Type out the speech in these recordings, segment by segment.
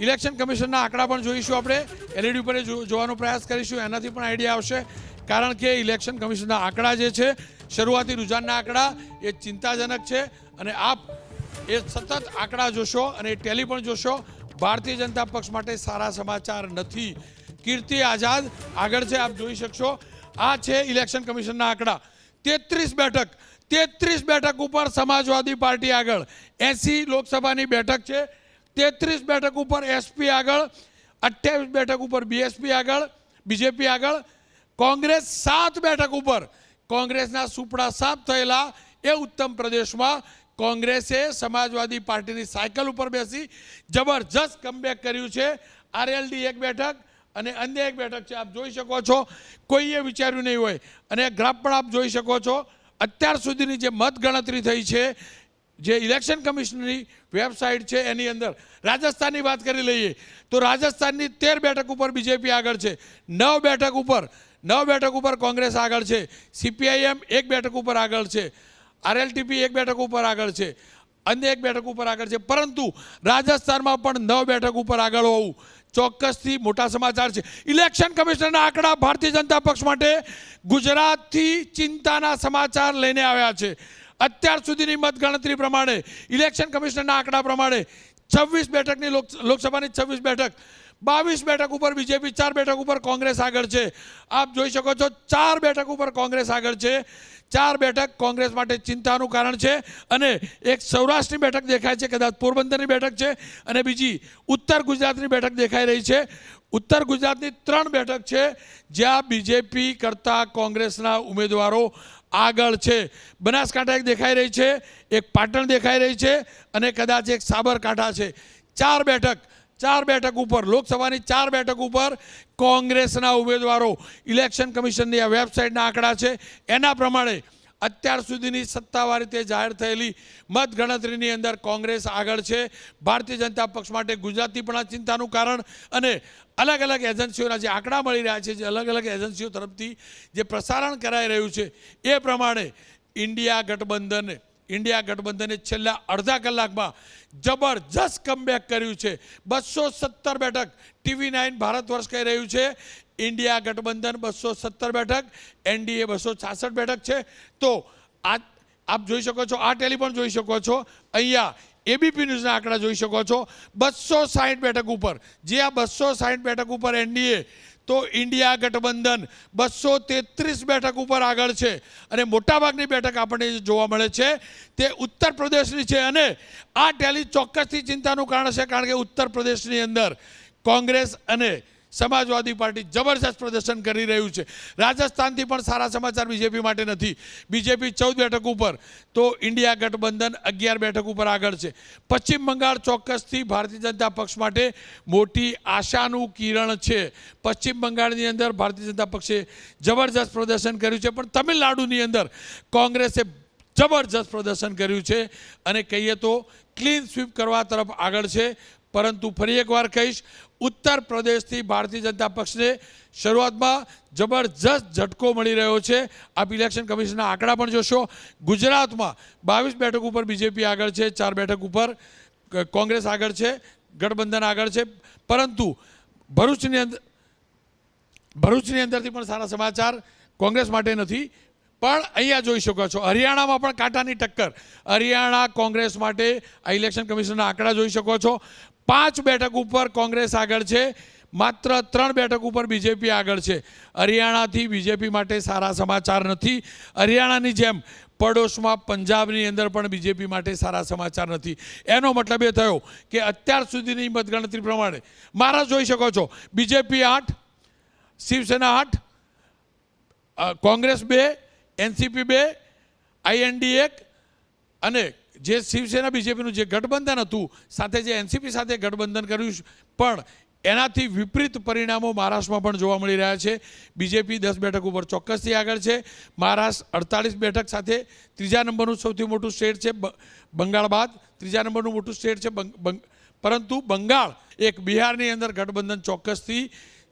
Election કમિશનના આંકડા પણ જોઈશું આપણે. એલઈડી ઉપર જોવાનો પ્રયાસ કરીશું. એનાથી પણ આઈડિયા આવશે. કારણ કે ઇલેક્શન કમિશનના આંકડા જે છે, શરૂઆતી રુઝાનના આંકડા, એ ચિંતાજનક છે. અને આપ એ સતત આંકડા જોશો અને ટેલી પણ જોશો, ભારતીય જનતા પક્ષ માટે સારા સમાચાર નથી. કીર્તિ આઝાદ, આગળ છે, આપ જોઈ શકશો. આ છે ઇલેક્શન કમિશનના આંકડા. તેત્રીસ બેઠક તેત્રીસ બેઠક ઉપર સમાજવાદી પાર્ટી આગળ. એસી લોકસભાની બેઠક છે. તેત્રીસ બેઠક ઉપર એસપી આગળ, અઠ્યાવીસ બેઠક ઉપર બીએસપી આગળ બીજેપી આગળ, કોંગ્રેસ સાત બેઠક ઉપર. કોંગ્રેસના સુપડા સાફ થયેલા એ ઉત્તમ પ્રદેશમાં કોંગ્રેસે સમાજવાદી પાર્ટીની સાયકલ ઉપર બેસી જબરજસ્ત કમબેક કર્યું છે. આરએલડી એક બેઠક અને અન્ય એક બેઠક છે, આપ જોઈ શકો છો. કોઈએ વિચાર્યું નહીં હોય. અને ગ્રાફ પણ આપ જોઈ શકો છો. અત્યાર સુધીની જે મત ગણતરી થઈ છે જે ઇલેક્શન કમિશનની વેબસાઇટ છે એની અંદર રાજસ્થાનની વાત કરી લઈએ તો રાજસ્થાનની તેર બેઠક ઉપર બીજેપી આગળ છે. નવ બેઠક ઉપર, નવ બેઠક ઉપર કોંગ્રેસ આગળ છે. સીપીઆઈએમ એક બેઠક ઉપર આગળ છે. આરએલટીપી એક બેઠક ઉપર આગળ છે. અન્ય એક બેઠક ઉપર આગળ છે. પરંતુ રાજસ્થાનમાં પણ નવ બેઠક ઉપર આગળ હોવું ચોક્કસથી મોટા સમાચાર છે. ઇલેક્શન કમિશનરના આંકડા ભારતીય જનતા પક્ષ માટે ગુજરાતથી ચિંતાના સમાચાર લઈને આવ્યા છે. અત્યાર સુધીની મતગણતરી પ્રમાણે, ઇલેક્શન કમિશનરના આંકડા પ્રમાણે છવ્વીસ બેઠકની લોક- લોકસભાની છવ્વીસ બેઠક, બાવીસ બેઠક ઉપર બીજેપી, ચાર બેઠક ઉપર કોંગ્રેસ આગળ છે. આપ જોઈ શકો છો, ચાર બેઠક ઉપર કોંગ્રેસ આગળ છે. ચાર બેઠક કોંગ્રેસ માટે ચિંતાનું કારણ છે અને એક સૌરાષ્ટ્રની બેઠક દેખાય છે, કદાચ પોરબંદરની બેઠક છે અને બીજી ઉત્તર ગુજરાતની બેઠક દેખાઈ રહી છે. ઉત્તર ગુજરાતની ત્રણ બેઠક છે, જ્યાં બીજેપી કરતાં કોંગ્રેસના ઉમેદવારો આગળ છે. બનાસકાંઠા એક દેખાઈ રહી છે, એક પાટણ દેખાઈ રહી છે અને કદાચ એક સાબરકાંઠા છે. ચાર બેઠક ચાર બેઠક ઉપર, લોકસભાની ચાર બેઠક ઉપર કોંગ્રેસના ઉમેદવારો. ઇલેક્શન કમિશનની આ વેબસાઇટના આંકડા છે. એના પ્રમાણે અત્યાર સુધીની સત્તાવાર રીતે જાહેર થયેલી મતગણતરીની અંદર કોંગ્રેસ આગળ છે. ભારતીય જનતા પક્ષ માટે ગુજરાતી પણ આ ચિંતાનું કારણ અને અલગ અલગ એજન્સીઓના જે આંકડા મળી રહ્યા છે, જે અલગ અલગ એજન્સીઓ તરફથી જે પ્રસારણ કરાઈ રહ્યું છે, એ પ્રમાણે ઇન્ડિયા ગઠબંધન ઇન્ડિયા ગઠબંધને છેલ્લા અડધા કલાકમાં જબરજસ્ત કમબેક કર્યું છે. બસો સત્તર બેઠક ટીવી નાઇન ભારત વર્ષ કહી રહ્યું છે. ઇન્ડિયા ગઠબંધન બસો સત્તર બેઠક, એનડીએ બસો છાસઠ બેઠક છે. તો આ આપ જોઈ શકો છો, આ ટેલિફોન જોઈ શકો છો. અહીંયા એબીપી ન્યૂઝના આંકડા જોઈ શકો છો. બસો સાઠ બેઠક ઉપર, જે આ બસો સાઠ બેઠક ઉપર એનડીએ તો ઇન્ડિયા ગઠબંધન બસો તેત્રીસ બેઠક ઉપર આગળ છે. અને મોટાભાગની બેઠક આપણને જોવા મળે છે. તે ઉત્તર પ્રદેશની છે અને આ ટેલી ચોક્કસથી ચિંતાનું કારણ છે, કારણ કે ઉત્તર પ્રદેશની અંદર કોંગ્રેસ અને સમાજવાદી પાર્ટી જબરજસ્ત પ્રદર્શન કરી રહ્યું છે. રાજસ્થાનથી પણ સારા સમાચાર બીજેપી માટે નથી. બીજેપી ચૌદ બેઠક ઉપર તો ઇન્ડિયા ગઠબંધન અગિયાર બેઠક ઉપર આગળ છે. પશ્ચિમ બંગાળ ચોક્કસથી ભારતીય જનતા પક્ષ માટે મોટી આશાનું કિરણ છે. પશ્ચિમ બંગાળની અંદર ભારતીય જનતા પક્ષે જબરજસ્ત પ્રદર્શન કર્યું છે. પણ તમિલનાડુની અંદર કોંગ્રેસે જબરજસ્ત પ્રદર્શન કર્યું છે. અને કહીએ તો ક્લીન સ્વીપ કરવા તરફ આગળ છે. પરંતુ ફરી એકવાર કહીશ, ઉત્તર પ્રદેશથી ભારતીય જનતા પક્ષને શરૂઆતમાં જબરજસ્ત ઝટકો મળી રહ્યો છે. આપ ઇલેક્શન કમિશનના આંકડા પણ જોશો. ગુજરાતમાં બાવીસ બેઠક ઉપર બીજેપી આગળ છે, ચાર બેઠક ઉપર કોંગ્રેસ આગળ છે, ગઠબંધન આગળ છે. પરંતુ ભરૂચની અંદર ભરૂચની અંદરથી પણ સારા સમાચાર કોંગ્રેસ માટે નથી. પણ અહીંયા જોઈ શકો છો, હરિયાણામાં પણ કાંટાની ટક્કર. હરિયાણા કોંગ્રેસ માટે આ ઇલેક્શન કમિશનના આંકડા જોઈ શકો છો. પાંચ બેઠક ઉપર કોંગ્રેસ આગળ છે, માત્ર ત્રણ બેઠક ઉપર બીજેપી આગળ છે. હરિયાણાથી બીજેપી માટે સારા સમાચાર નથી. હરિયાણાની જેમ પડોશમાં પંજાબની અંદર પણ બીજેપી માટે સારા સમાચાર નથી. એનો મતલબ એ થયો કે અત્યાર સુધીની મતગણતરી પ્રમાણે મારા જોઈ શકો છો બીજેપી આઠ, શિવસેના આઠ કોંગ્રેસ બે, એનસીપી બે, આઈએનડી એક અને જે શિવસેના, બીજેપીનું જે ગઠબંધન હતું, સાથે જે એનસીપી સાથે ગઠબંધન કર્યું પણ એનાથી વિપરીત પરિણામો મહારાષ્ટ્રમાં પણ જોવા મળી રહ્યા છે. બીજેપી દસ બેઠક ઉપર ચોક્કસથી આગળ છે. મહારાષ્ટ્ર અડતાલીસ બેઠક સાથે ત્રીજા નંબરનું સૌથી મોટું સ્ટેટ છે બંગાળ બાદ ત્રીજા નંબરનું મોટું સ્ટેટ છે પરંતુ બંગાળ એક બિહારની અંદર ગઠબંધન ચોક્કસથી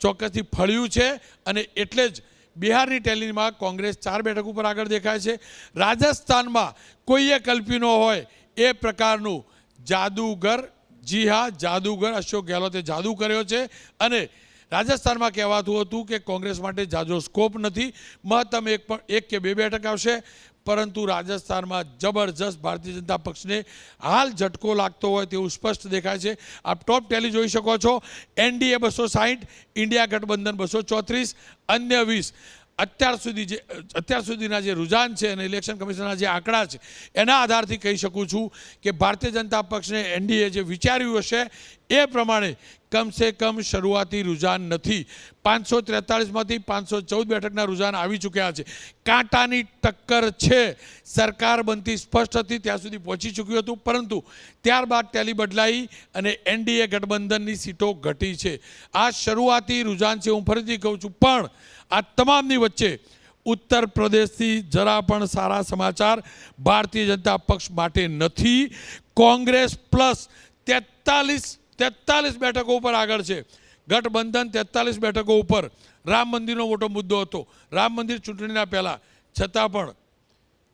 ચોક્કસથી ફળ્યું છે અને એટલે જ બિહારની ટેલીમાં કોંગ્રેસ ચાર બેઠક ઉપર આગળ દેખાય છે. રાજસ્થાનમાં કોઈએ કલ્પ્યું ન હોય એ પ્રકારનું જાદુગર, જી હા, જાદુગર અશોક ગેહલોતે જાદુ કર્યો છે અને રાજસ્થાનમાં કહેવાતું હતું કે કોંગ્રેસ માટે જાજો સ્કોપ નથી. મહત્તમ એક પણ એક કે બે બેઠક આવશે. પરંતુ રાજસ્થાનમાં જબરજસ્ત ભારતીય જનતા પક્ષને હાલ ઝટકો લાગતો હોય તેવું સ્પષ્ટ દેખાય છે. આપ ટોપ ટેલી જોઈ શકો છો. એનડીએ બસો સાહીઠ, ઇન્ડિયા ગઠબંધન બસો ચોત્રીસ, અન્ય વીસ. અત્યાર સુધી જે અત્યાર સુધીના જે રુઝાન છે અને ઇલેક્શન કમિશનના જે આંકડા છે, એના આધારથી કહી શકું છું કે ભારતીય જનતા પક્ષને એનડીએ જે વિચાર્યું હશે એ પ્રમાણે કમસે કમ શરૂઆતી રુઝાન નથી. પાંચસો ત્રેતાળીસમાંથી પાંચસો ચૌદ બેઠકના રુઝાન આવી ચૂક્યા છે. કાંટાની ટક્કર છે. સરકાર બનતી સ્પષ્ટ હતી, ત્યાં સુધી પહોંચી ચૂક્યું હતું, પરંતુ ત્યારબાદ ટેલી બદલાઈ અને એનડીએ ગઠબંધનની સીટો ઘટી છે. આ શરૂઆતી રુઝાન છે, હું ફરીથી કહું છું, પણ આ તમામની વચ્ચે ઉત્તર પ્રદેશથી જરા પણ સારા સમાચાર ભારતીય જનતા પક્ષ માટે નથી. કોંગ્રેસ પ્લસ તેતાલીસ તેતાલીસ બેઠકો ઉપર આગળ છે. ગઠબંધન તેતાલીસ બેઠકો ઉપર. રામ મંદિરનો મોટો મુદ્દો હતો. રામ મંદિર ચૂંટણીના પહેલાં. છતાં પણ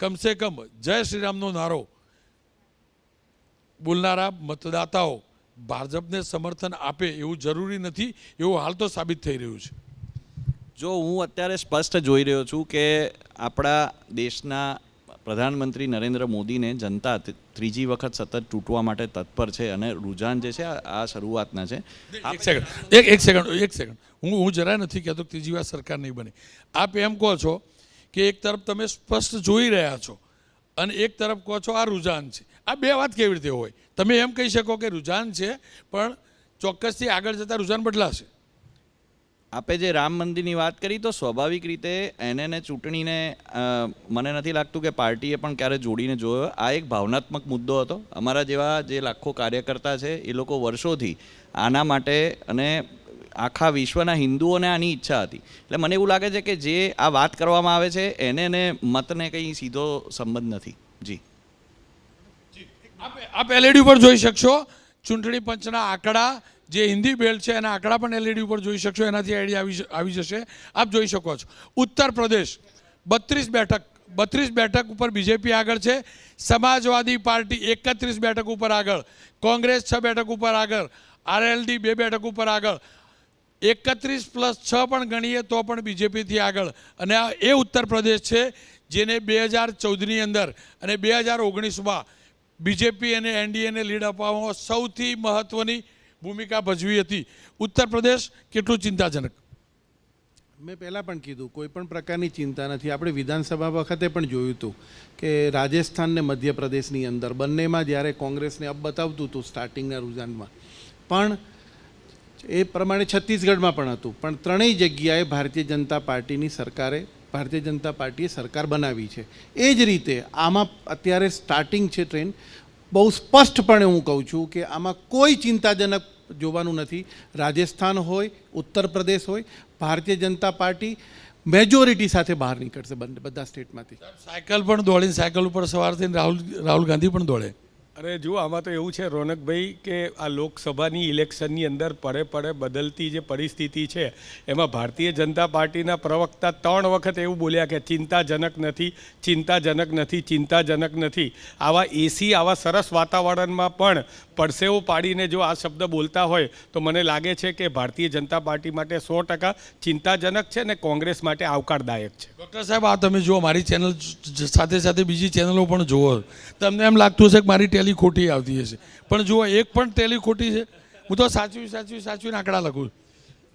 કમસે કમ જય શ્રીરામનો નારો બોલનારા મતદાતાઓ ભાજપને સમર્થન આપે એવું જરૂરી નથી, એવું હાલ તો સાબિત થઈ રહ્યું છે. જો હું અત્યારે સ્પષ્ટ જોઈ રહ્યો છું કે આપણા દેશના પ્રધાનમંત્રી નરેન્દ્ર મોદીને જનતા ત્રીજી વખત સતત તૂટવા માટે તત્પર છે અને રુઝાન જે છે, આ શરૂઆતના છે. એક સેકન્ડ, એક એક સેકન્ડ એક સેકન્ડ. હું હું જરાય નથી કહેતો ત્રીજી વાર સરકાર નહીં બને. આપ એમ કહો છો કે એક તરફ તમે સ્પષ્ટ જોઈ રહ્યા છો અને એક તરફ કહો છો આ રુઝાન છે. આ બે વાત કેવી રીતે હોય? તમે એમ કહી શકો કે રુઝાન છે, પણ ચોક્કસથી આગળ જતાં રુઝાન બદલાશે. આપે જે રામ મંદિરની વાત કરી, તો સ્વાભાવિક રીતે એને ને ચૂંટણીને મને નથી લાગતું કે પાર્ટીએ પણ ક્યારે જોડીને જોયો. આ એક ભાવનાત્મક મુદ્દો હતો. અમારા જેવા જે લાખો કાર્યકર્તા છે, એ લોકો વર્ષોથી આના માટે અને આખા વિશ્વના હિન્દુઓને આની ઈચ્છા હતી. એટલે મને એવું લાગે છે કે જે આ વાત કરવામાં આવે છે એને ને મતને કંઈ સીધો સંબંધ નથી. જી. આપ એલઈડી ઉપર જોઈ શકશો. ચૂંટણી પંચના આંકડા જે હિન્દી બેલ્ટ છે, એના આંકડા પણ એલઈડી ઉપર જોઈ શકશો, એનાથી આઈડિયા આવી આવી જશે. આપ જોઈ શકો છો. ઉત્તર પ્રદેશ, બત્રીસ બેઠક બત્રીસ બેઠક ઉપર બીજેપી આગળ છે. સમાજવાદી પાર્ટી એકત્રીસ બેઠક ઉપર આગળ. કોંગ્રેસ છ બેઠક ઉપર આગળ. આરએલડી બે બેઠક ઉપર આગળ. એકત્રીસ પ્લસ છ પણ ગણીએ તો પણ બીજેપીથી આગળ. અને આ એ ઉત્તર પ્રદેશ છે, જેને બે હજાર ચૌદની અંદર અને બે હજાર ઓગણીસમાં બીજેપી અને એનડીએને લીડ અપાવવામાં સૌથી મહત્ત્વની ભૂમિકા ભજવી હતી. ઉત્તર પ્રદેશ કેટલું ચિંતાજનક? મેં પહેલાં પણ કીધું, કોઈ પણ પ્રકારની ચિંતા નથી. આપણે વિધાનસભા વખતે પણ જોયું હતું કે રાજસ્થાન ને મધ્યપ્રદેશની અંદર બંનેમાં જ્યારે કોંગ્રેસને અબ બતાવતું હતું સ્ટાર્ટિંગના રુઝાનમાં. પણ એ પ્રમાણે છત્તીસગઢમાં પણ હતું. પણ ત્રણેય જગ્યાએ ભારતીય જનતા પાર્ટીની સરકારે, ભારતીય જનતા પાર્ટીએ સરકાર બનાવી છે. એ જ રીતે આમાં અત્યારે સ્ટાર્ટિંગ છે ટ્રેન બહુ સ્પષ્ટપણે હું કહું છું કે આમાં કોઈ ચિંતાજનક જોવાનું નથી. રાજસ્થાન હોય, ઉત્તર પ્રદેશ હોય, ભારતીય જનતા પાર્ટી મેજોરિટી સાથે બહાર નીકળશે બંને, બધા સ્ટેટમાંથી સાયકલ પણ દોડીને સાયકલ ઉપર સવાર થઈને રાહુલ રાહુલ ગાંધી પણ દોડે. અરે જુઓ, આમાં તો એવું છે રોનકભાઈ કે આ લોકસભાની ઇલેક્શનની અંદર પડે પડે બદલતી જે પરિસ્થિતિ છે, એમાં ભારતીય જનતા પાર્ટીના પ્રવક્તા ત્રણ વખત એવું બોલ્યા કે ચિંતાજનક નથી ચિંતાજનક નથી ચિંતાજનક નથી. આવા એસી આવા સરસ વાતાવરણમાં પણ પડસેવો પાડીને જો આ શબ્દ બોલતા હોય, તો મને લાગે છે કે ભારતીય જનતા પાર્ટી માટે સો ટકા ચિંતાજનક છે ને કોંગ્રેસ માટે આવકારદાયક છે. ડૉક્ટર સાહેબ, આ તમે જુઓ, મારી ચેનલ સાથે સાથે બીજી ચેનલો પણ જુઓ. તમને એમ લાગતું હશે કે મારી ટેલી ખોટી આવતી હશે. પણ જુઓ, એક પણ ટેલી ખોટી છે. હું તો સાચવી સાચવી, સાચવીને આંકડા લખું.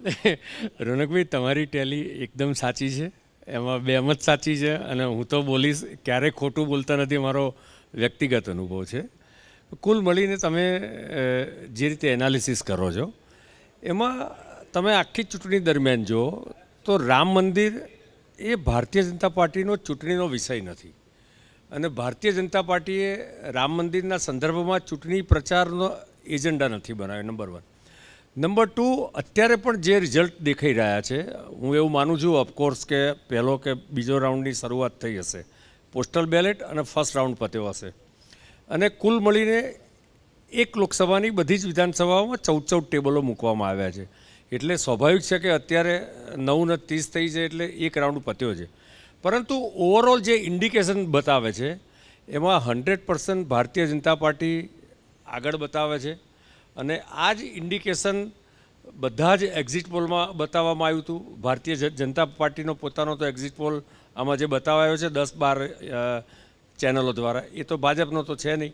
રોનકભાઈ, તમારી ટેલી એકદમ સાચી છે. એમાં બે જ સાચી છે અને હું તો બોલીશ, ક્યારેય ખોટું બોલતા નથી મારો વ્યક્તિગત અનુભવ છે. કુલ મળીને તમે જે રીતે એનાલિસિસ કરો છો, એમાં તમે આખી ચૂંટણી દરમિયાન જુઓ, તો રામ મંદિર એ ભારતીય જનતા પાર્ટીનો ચૂંટણીનો વિષય નથી. અને ભારતીય જનતા પાર્ટીએ રામ મંદિરના સંદર્ભમાં ચૂંટણી પ્રચારનો એજન્ડા નથી બનાવ્યો નંબર વન નંબર ટુ અત્યારે પણ જે રિઝલ્ટ દેખાઈ રહ્યા છે, હું એવું માનું છું ઓફકોર્સ કે પહેલો કે બીજો રાઉન્ડની શરૂઆત થઈ હશે. પોસ્ટલ બેલેટ અને ફર્સ્ટ રાઉન્ડ પત્યો હશે. અને કુલ મળીને એક લોકસભાની બધી જ વિધાનસભાઓમાં ચૌદ ચૌદ ટેબલો મૂકવામાં આવ્યા છે. એટલે સ્વાભાવિક છે કે અત્યારે નવ ને ત્રીસ થઈ છે એટલે એક રાઉન્ડ પત્યો છે. પરંતુ ઓવરઓલ જે ઇન્ડિકેશન બતાવે છે, એમાં hundred percent Bharatiya Janata party આગળ બતાવે છે. અને આ જ ઇન્ડિકેશન બધા જ એક્ઝિટ પોલમાં બતાવવામાં આવ્યું હતું. ભારતીય જનતા પાર્ટીનો પોતાનો તો એક્ઝિટ પોલ આમાં જે બતાવાયો છે, દસ બાર ચેનલો દ્વારા. એ તો ભાજપનો તો છે નહીં.